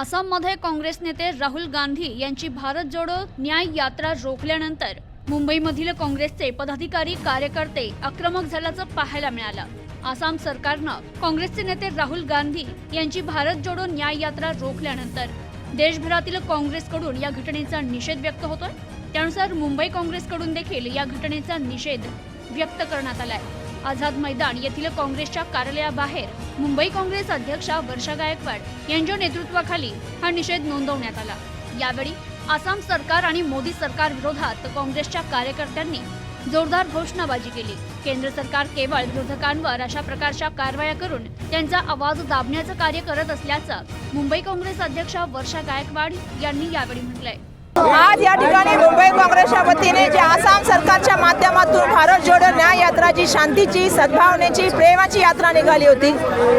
आसाममध्ये काँग्रेस नेते राहुल गांधी यांची भारत जोडो न्याय यात्रा रोखल्यानंतर मुंबईमधील काँग्रेसचे पदाधिकारी कार्यकर्ते आक्रमक झाल्याचं पाहायला मिळालं. आसाम सरकारनं काँग्रेसचे नेते राहुल गांधी यांची भारत जोडो न्याय यात्रा रोखल्यानंतर देशभरातील काँग्रेसकडून या घटनेचा निषेध व्यक्त होतोय. त्यानुसार मुंबई काँग्रेसकडून देखील या घटनेचा निषेध व्यक्त करण्यात आलाय. आझाद मैदान येथील काँग्रेसच्या कार्यालयाबाहेर मुंबई काँग्रेस अध्यक्षा वर्षा गायकवाड यांच्या नेतृत्वाखाली हा निषेध नोंदवण्यात आला. यावेळी आसाम सरकार आणि मोदी सरकार विरोधात काँग्रेसच्या कार्यकर्त्यांनी जोरदार घोषणाबाजी केली. केंद्र सरकार केवळ विरोधकांवर अशा प्रकारच्या कारवाया करून त्यांचा आवाज दाबण्याचं कार्य करत असल्याचं मुंबई काँग्रेस अध्यक्षा वर्षा गायकवाड यांनी यावेळी म्हटलंय. आज या ठिकाणी मुंबई न्याय शांतीची सद्भावनेची प्रेमाची यात्रा निघाली होती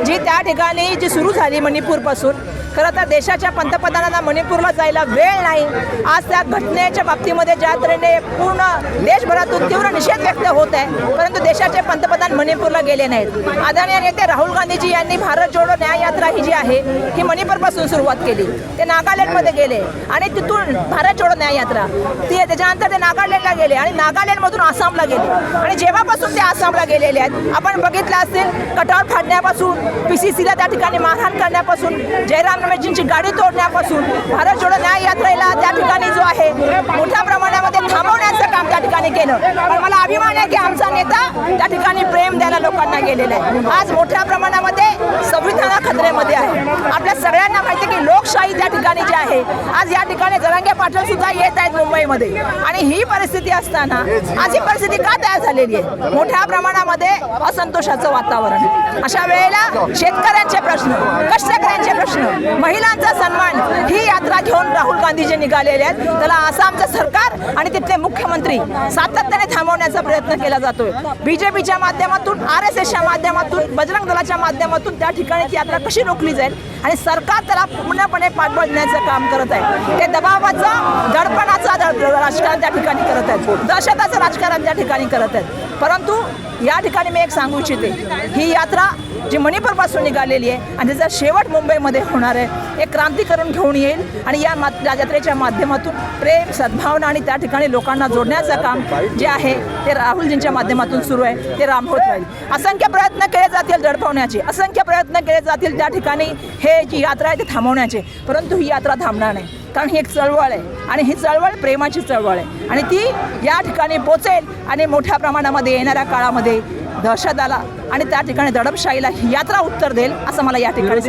जी त्या ठिकाणी जी सुरू झाली मणिपूरपासून. खरं तर देशाच्या पंतप्रधानांना मणिपूरला जायला वेळ नाही. आज त्या घटनेच्या बाबतीमध्ये ज्या तऱ्हेने पूर्ण देशभरातून तीव्र निषेध व्यक्त होत आहे परंतु देशाचे पंतप्रधान मणिपूरला गेले नाहीत. आदरणीय नेते राहुल गांधीजी यांनी भारत जोडो न्याय यात्रा ही जी आहे ही मणिपूरपासून सुरुवात केली. ते नागालँडमध्ये गेले आणि तिथून भारत जोडो न्याय यात्रा. ती त्याच्यानंतर ते नागालँडला गेले आणि नागालँडमधून आसामला गेले. आणि जेव्हापासून ते आसामला गेलेले आहेत आपण बघितलं असेल कटार फाडण्यापासून पी सी सीला त्या ठिकाणी मारहाण करण्यापासून जयराम रमेशजींची गाडी तोडण्यापासून भारत जोडो न्याय यात्रेला त्या ठिकाणी जो आहे मोठ्या प्रमाणामध्ये थांबवण्याचं काम त्या ठिकाणी केलं. पण मला अभिमान आहे की आमचा नेता त्या ठिकाणी प्रेम द्यायला लोकांना गेलेला आहे. आज मोठ्या प्रमाणामध्ये संविधाना खतरेमध्ये आहे. आपल्या सगळ्यांना माहिती की लोकशाही त्या ठिकाणी जी आहे आज या ठिकाणी जरांगे पाटील सुद्धा येत आहेत मुंबईमध्ये. आणि ही परिस्थिती असताना आज ही परिस्थिती का तयार झालेली आहे? मोठ्या प्रमाणामध्ये असंतोषाचं वातावरण. अशा वेळेला शेतकऱ्यांचे प्रश्न कष्टकऱ्यांचे प्रश्न. महिलांचा सन्मान ही यात्रा घेऊन राहुल गांधीजी निघालेले आहेत. त्याला आसामचं सरकार आणि तिथले मुख्यमंत्री सातत्याने थांबवण्याचा प्रयत्न केला जातोय. बीजेपीच्या माध्यमातून आर एस एसच्या माध्यमातून बजरंग दलाच्या माध्यमातून त्या ठिकाणी ती यात्रा कशी रोखली जाईल आणि सरकार त्याला पूर्णपणे पाठबळ देण्याचं काम करत आहे. ते दबावाचं दडपणाचं राजकारण त्या ठिकाणी करत आहेत. दहशताचं राजकारण त्या ठिकाणी करत आहेत. परंतु या ठिकाणी मी एक सांगू इच्छिते. ही यात्रा जी मणिपूरपासून निघालेली आहे आणि त्याचा शेवट मुंबईमध्ये होणार आहे. एक क्रांतीकरण घेऊन येईल आणि या मा यात्रेच्या माध्यमातून प्रेम सद्भावना आणि त्या ठिकाणी लोकांना जोडण्याचं काम जे आहे ते राहुलजींच्या माध्यमातून सुरू आहे ते राम होत राहील. असंख्य प्रयत्न केले जातील दडपवण्याचे असंख्य प्रयत्न केले जातील त्या ठिकाणी हे जी यात्रा आहे ती थांबवण्याचे परंतु ही यात्रा थांबणार नाही. कारण ही एक चळवळ आहे आणि ही चळवळ प्रेमाची चळवळ आहे आणि ती या ठिकाणी पोचेल आणि मोठ्या प्रमाणामध्ये येणाऱ्या काळामध्ये दहशताला आणि त्या ठिकाणी दडपशाहीला ही यात्रा उत्तर देईल असं मला या ठिकाणी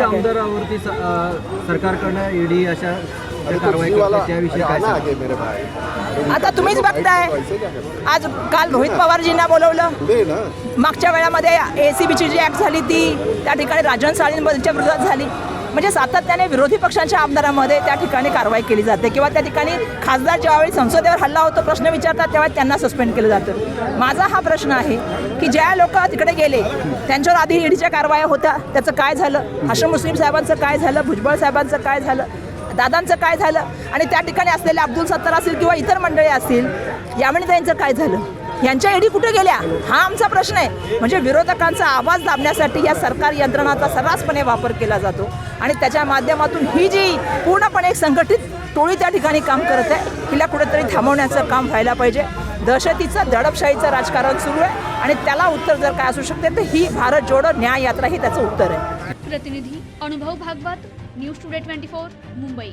सरकारकडनं ईडी अशा? आता तुम्हीच बघताय. आज काल रोहित पवारजींना बोलवलं. मागच्या वेळामध्ये ए सी बीची जी ॲक्ट झाली ती त्या ठिकाणी राजन साळींच्या विरोधात झाली. म्हणजे सातत्याने विरोधी पक्षांच्या आमदारांमध्ये त्या ठिकाणी कारवाई केली जाते किंवा त्या ठिकाणी खासदार ज्यावेळी संसदेवर हल्ला होतो प्रश्न विचारतात तेव्हा त्यांना सस्पेंड केलं जातं. माझा हा प्रश्न आहे की ज्या लोक तिकडे गेले त्यांच्यावर आधी ईडीच्या कारवाया होत्या त्याचं काय झालं? हर्ष मुस्लिम साहेबांचं काय झालं? भुजबळ साहेबांचं काय झालं? दादांचं काय झालं? आणि त्या ठिकाणी असलेले अब्दुल सत्तार असतील किंवा इतर मंडळी असतील यावेळी त्यांचं काय झालं? यांच्या ईडी कुठे गेल्या? हा आमचा प्रश्न आहे. म्हणजे विरोधकांचा आवाज दाबण्यासाठी या सरकार यंत्रणाचा सर्रासपणे वापर केला जातो. आणि त्याच्या माध्यमातून ही जी पूर्णपणे एक संघटित टोळी त्या ठिकाणी काम करत आहे हिला कुठेतरी थांबवण्याचं काम व्हायला पाहिजे. दहशतीचं दडपशाहीचं राजकारण सुरू आहे आणि त्याला उत्तर जर काय असू शकते तर ही भारत जोडो न्याय यात्रा ही त्याचं उत्तर आहे. प्रतिनिधी Anubhav Bhagwat news today twenty four Mumbai.